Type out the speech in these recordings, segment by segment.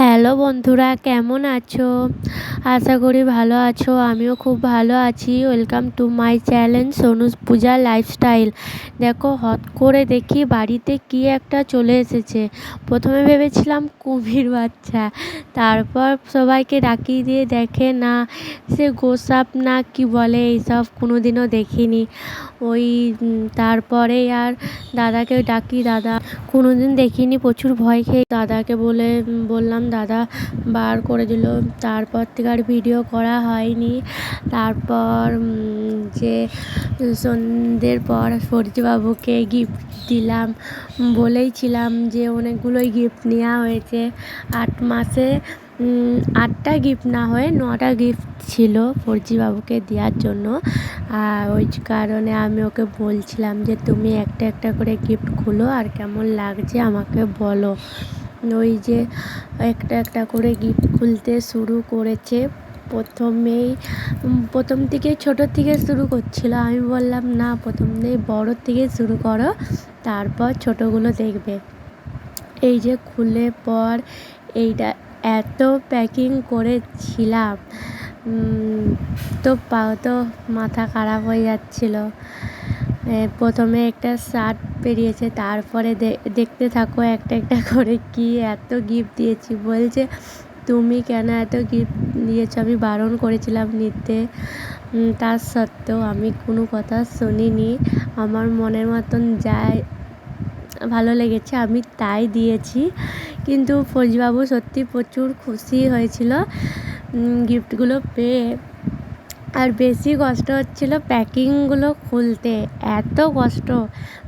Hello বন্ধুরা, কেমন আছো? আশা করি ভালো আছো, আমিও খুব ভালো আছি। Welcome to my channel Sonu's Puja lifestyle দেখো, হট করে দেখি বাড়িতে কি একটা চলে এসেছে। প্রথমে ভেবেছিলাম কুমির বাচ্চা, তারপর সবাইকে ডাকিয়ে দিয়ে দেখে না, সে গোসাপ না কি বলে, এইসব কোনো দিনও দেখিনি। ওই তারপরে আর দাদাকে ডাকি, দাদা কোনো দিন দেখিনি, প্রচুর ভয় খেয়ে দাদাকে বলে বললাম দাদা বার করে দিল। তারপর থেকে আর ভিডিও করা হয়নি। তারপর যে সন্ধ্যের পর সূর্যবাবুকে গিফট দিলাম, বলেইছিলাম যে অনেকগুলোই গিফট নেওয়া হয়েছে। আট মাসে আটটা গিফট না হয়ে নটা গিফট ছিল ফরজিবাবুকে দেওয়ার জন্য। আর ওই কারণে আমি ওকে বলছিলাম যে, তুমি একটা একটা করে গিফট খুলো আর কেমন লাগছে আমাকে বলো। ওই যে একটা একটা করে গিফট খুলতে শুরু করেছে। প্রথমেই প্রথম থেকে ছোটোর থেকে শুরু করছিল। আমি বললাম, না, প্রথম থেকে বড়োর থেকে শুরু করো, তারপর ছোটোগুলো দেখবে। এই যে খুলে পর এইটা এত প্যাকিং করেছিলাম তো পাও তো মাথা খারাপ হয়ে যাচ্ছিল। প্রথমে একটা শার্ট বেরিয়েছে, তারপরে দেখতে থাকো একটা একটা করে কি এত গিফট দিয়েছি। বলছে, তুমি কেন এত গিফট দিয়েছ? আমি বারণ করেছিলাম নিতে। তার সত্ত্বেও আমি কোনো কথা শুনিনি। আমার মনের মতন যায় ভালো লেগেছে, আমি তাই দিয়েছি। কিন্তু ফৌজবাবু সত্যি প্রচুর খুশি হয়েছিল গিফটগুলো পেয়ে আর বেশি কষ্ট হচ্ছিল প্যাকিংগুলো খুলতে। এত কষ্ট।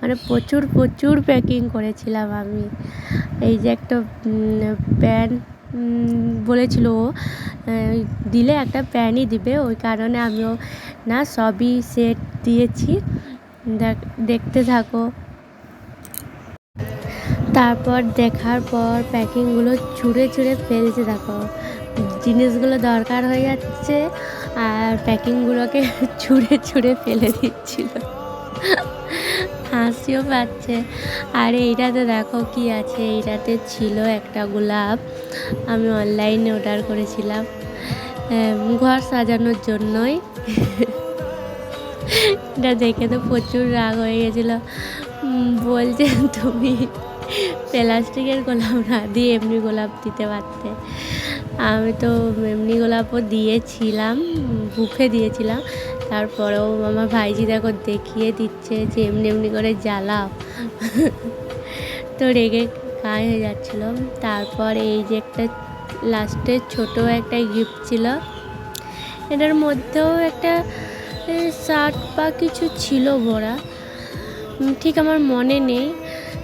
মানে প্রচুর প্রচুর প্যাকিং করেছিলাম আমি। এই যে একটা প্যান্ট বলেছিল ও দিলে একটা প্যানই দিবে। ওই কারণে আমিও না সবই সেট দিয়েছি। দেখ, দেখতে থাকো। তারপর দেখার পর প্যাকিংগুলো ছুঁড়ে ছুঁড়ে ফেলছে, দেখো। জিনিসগুলো দরকার হয়ে যাচ্ছে। আর প্যাকিংগুলোকে ছুঁড়ে ছুঁড়ে ফেলে দিচ্ছিল। হাসিও পাচ্ছে। আর এইটাতে দেখো কি আছে। এইটাতে ছিল একটা গোলাপ। আমি অনলাইনে অর্ডার করেছিলাম। ঘর সাজানোর জন্যই। এটা দেখে তো প্রচুর রাগ হয়ে গেছিল। বলছে তুমি প্লাস্টিকের গোলাপ না দিয়ে এমনি গোলাপ দিতে পারতে। আমি তো এমনি গোলাপও দিয়েছিলাম, বুফে দিয়েছিলাম। তারপরেও আমার ভাইজি দেখো দেখিয়ে দিচ্ছে যে এমনি এমনি করে জ্বালাও। তো রেগে গায়ে হয়ে যাচ্ছিল। তারপর এই যে একটা লাস্টে ছোট একটা গিফট ছিল। এটার মধ্যেও একটা শার্ট বা কিছু ছিল ভরা। ঠিক আমার মনে নেই।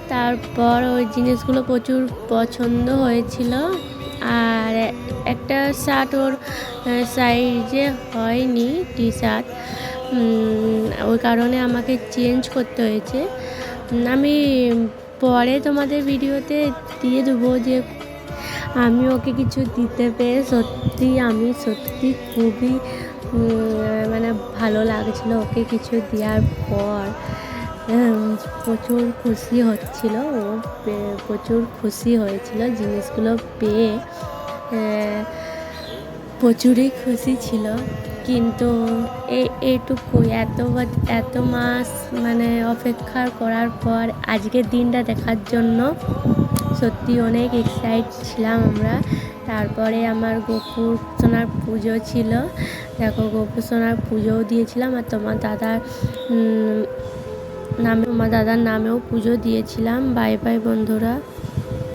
তারপর ওই জিনিসগুলো প্রচুর পছন্দ হয়েছিল। আর একটা শার্ট ওর সাইজে হয়নি টি শার্ট ওই কারণে আমাকে চেঞ্জ করতে হয়েছে। আমি পরে তোমাদের ভিডিওতে দিয়ে দেবো যে আমি ওকে কিছু দিতে পেরে সত্যি, আমি সত্যি খুবই মানে ভালো লাগছিল ওকে কিছু দেওয়ার পর। প্রচুর খুশি হচ্ছিল ও প্রচুর খুশি হয়েছিল জিনিসগুলো পেয়ে। প্রচুরই খুশি ছিল। কিন্তু এই এইটুকু এত এত মাস মানে অপেক্ষা করার পর আজকের দিনটা দেখার জন্য সত্যি অনেক এক্সাইট ছিলাম আমরা। তারপরে আমার গোপুর সোনার পুজো ছিল। দেখো গোপুর সোনার পুজোও দিয়েছিলাম আর তোমার দাদার নামে আমার দাদার নামেও পুজো দিয়েছিলাম। বাই বাই বন্ধুরা।